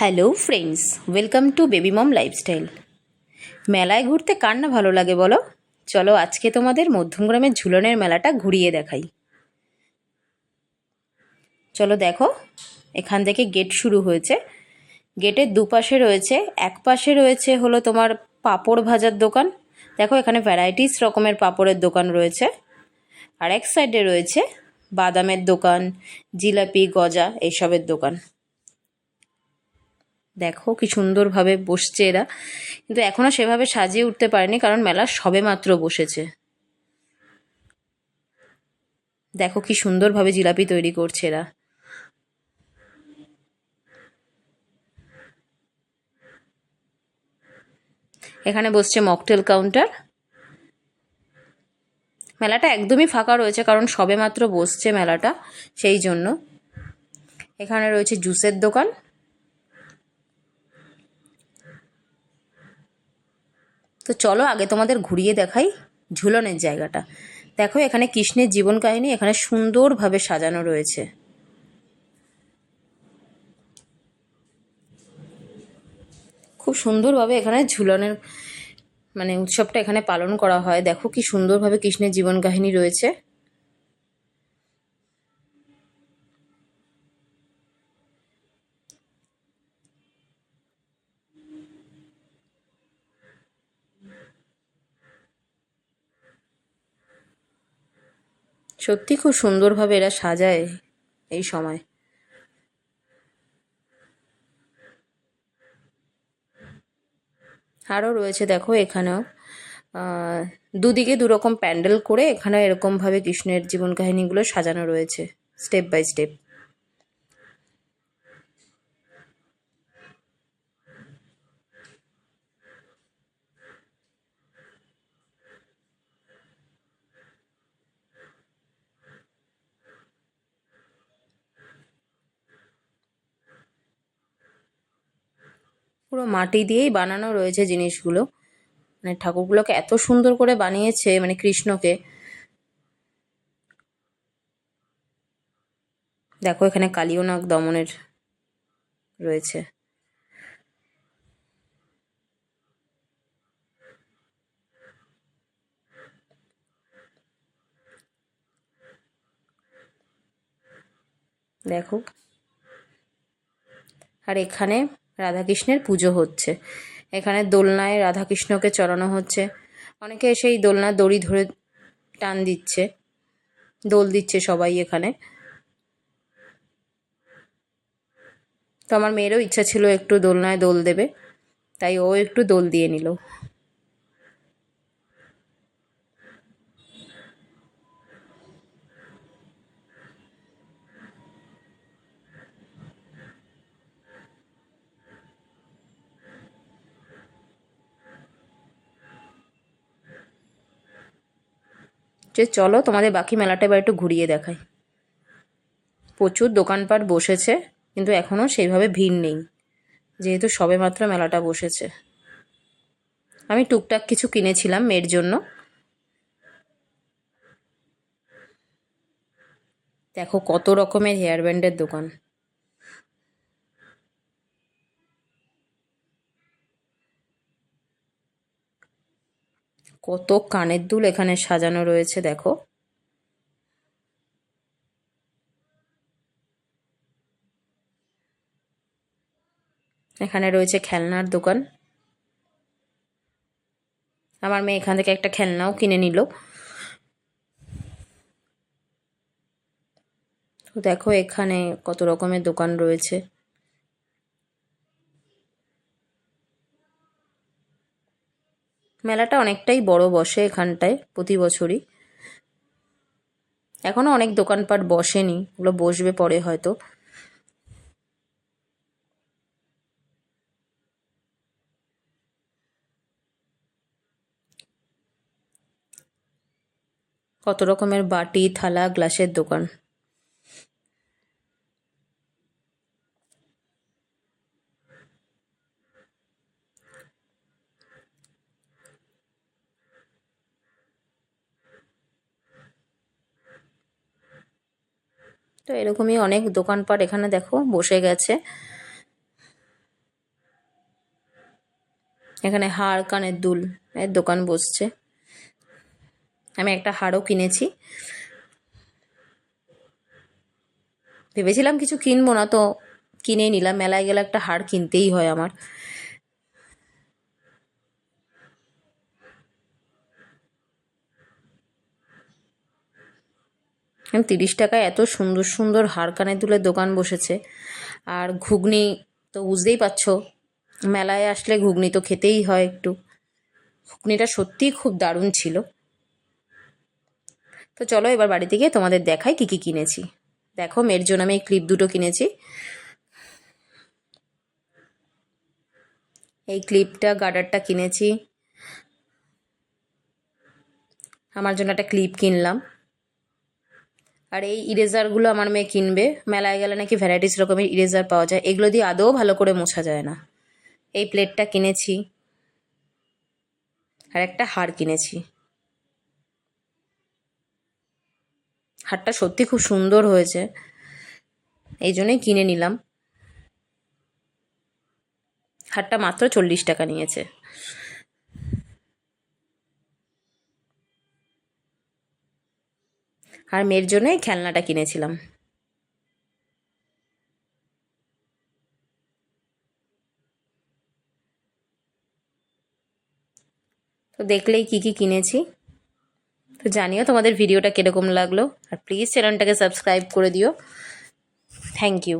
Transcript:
Hello friends welcome to baby mom lifestyle মেলায় ঘুরতে কার না ভালো লাগে বলো? চলো আজকে তোমাদের মধ্যমগ্রামের ঝুলনের মেলাটা ঘুরিয়ে দেখাই। চলো দেখো, এখান থেকে গেট শুরু হয়েছে। গেটের দুপাশে রয়েছে, এক পাশে রয়েছে হলো তোমার পাঁপড় ভাজার দোকান। দেখো, এখানে ভ্যারাইটিস রকমের পাঁপড়ের দোকান রয়েছে। আর এক সাইডে রয়েছে বাদামের দোকান, জিলাপি, গজা, এইসবের দোকান। দেখো কি সুন্দরভাবে বসছে এরা। কিন্তু এখনও সেভাবে সাজিয়ে উঠতে পারেনি, কারণ মেলা সবে মাত্র বসেছে। দেখো কি সুন্দরভাবে জিলাপি তৈরি করছে এরা। এখানে বসছে মকটেল কাউন্টার। মেলাটা একদমই ফাঁকা রয়েছে, কারণ সবে মাত্র বসছে মেলাটা, সেই জন্য। এখানে রয়েছে জুসের দোকান। তো চলো আগে তোমাদের ঘুরিয়ে দেখাই ঝুলনের জায়গাটা। দেখো, এখানে কৃষ্ণের জীবন কাহিনী এখানে সুন্দরভাবে সাজানো রয়েছে। খুব সুন্দরভাবে এখানে ঝুলনের মানে উৎসবটা এখানে পালন করা হয়। দেখো কি সুন্দরভাবে কৃষ্ণের জীবন কাহিনী রয়েছে। সত্যি খুব সুন্দরভাবে এরা সাজায় এই সময়। আরও রয়েছে, দেখো, এখানেও। দুদিকে দুরকম প্যান্ডেল করে এখানে এরকমভাবে কৃষ্ণের জীবন কাহিনীগুলো সাজানো রয়েছে, স্টেপ বাই স্টেপ। পুরো মাটি দিয়েই বানানো রয়েছে জিনিসগুলো। মানে ঠাকুরগুলোকে এত সুন্দর করে বানিয়েছে মানে কৃষ্ণকে। দেখো, এখানে কালীয়নাগ দমনের রয়েছে। দেখো। আর এখানে রাধাকৃষ্ণের পুজো হচ্ছে। এখানে দোলনায় রাধাকৃষ্ণকে চড়ানো হচ্ছে। অনেকে এসে এই দোলনা দড়ি ধরে টান দিচ্ছে। দোল দিচ্ছে সবাই এখানে। তো আমার মেয়েরও ইচ্ছা ছিল একটু দোলনায় দোল দেবে, তাই ও একটু দোল দিয়ে নিল। যে চলো তোমাদের বাকি মেলাটা এবার একটু ঘুরিয়ে দেখাই। প্রচুর দোকানপাট বসেছে, কিন্তু এখনও সেইভাবে ভিড় নেই, যেহেতু সবে মাত্র মেলাটা বসেছে। আমি টুকটাক কিছু কিনেছিলাম মেয়ের জন্য। দেখো কত রকমের হেয়ার ব্যান্ডের দোকান। কত কানের দুল এখানে সাজানো রয়েছে, দেখো। এখানে রয়েছে খেলনার দোকান। আমার মেয়ে এখান থেকে একটা খেলনাও কিনে নিল। তো দেখো এখানে কত রকমের দোকান রয়েছে। মেলাটা অনেকটাই বড় বসে এখানটায় প্রতি বছরই। এখনও অনেক দোকানপাট বসেনি, ওগুলো বসবে পরে হয়তো। কত রকমের বাটি, থালা, গ্লাসের দোকান। তো এরকমই অনেক দোকানপাট এখানে দেখো বসে গেছে। এখানে হাড় কানের দুল এর দোকান বসছে। আমি একটা হাড়ও কিনেছি। ভেবেছিলাম কিছু কিনবো না তো কিনে নিলাম। মেলায় গেলে একটা হাড় কিনতেই হয় আমার। তিরিশ টাকায় এত সুন্দর সুন্দর হাড় কানের দুলের দোকান বসেছে। আর ঘুগনি তো বুঝতেই পারছ, মেলায় আসলে ঘুগনি তো খেতেই হয় একটু। ঘুগনিটা সত্যিই খুব দারুণ ছিল। তো চলো এবার বাড়ি থেকে তোমাদের দেখাই কী কী কিনেছি। দেখো মেয়ের জন্য আমি এই ক্লিপ দুটো কিনেছি। এই ক্লিপটা গার্ডারটা কিনেছি। আমার জন্য একটা ক্লিপ কিনলাম। আর এই ইরেজারগুলো আমার মেয়ে কিনবে। মেলায় গেলে নাকি ভ্যারাইটিস রকমের ইরেজার পাওয়া যায়। এগুলো দিয়ে আদৌ ভালো করে মোছা যায় না। এই প্লেটটা কিনেছি। আর একটা হার কিনেছি। হারটা সত্যি খুব সুন্দর হয়েছে। এই জন্যই কিনে নিলাম। হারটা মাত্র চল্লিশ টাকা নিয়েছে। আর মেয়ের জন্য এই খেলনাটা কিনেছিলাম। তো দেখলেই কি কি কিনেছি। তো জানিও তোমাদের ভিডিওটা কীরকম লাগল। আর প্লিজ চ্যানেলটাকে সাবস্ক্রাইব করে দিও। Thank you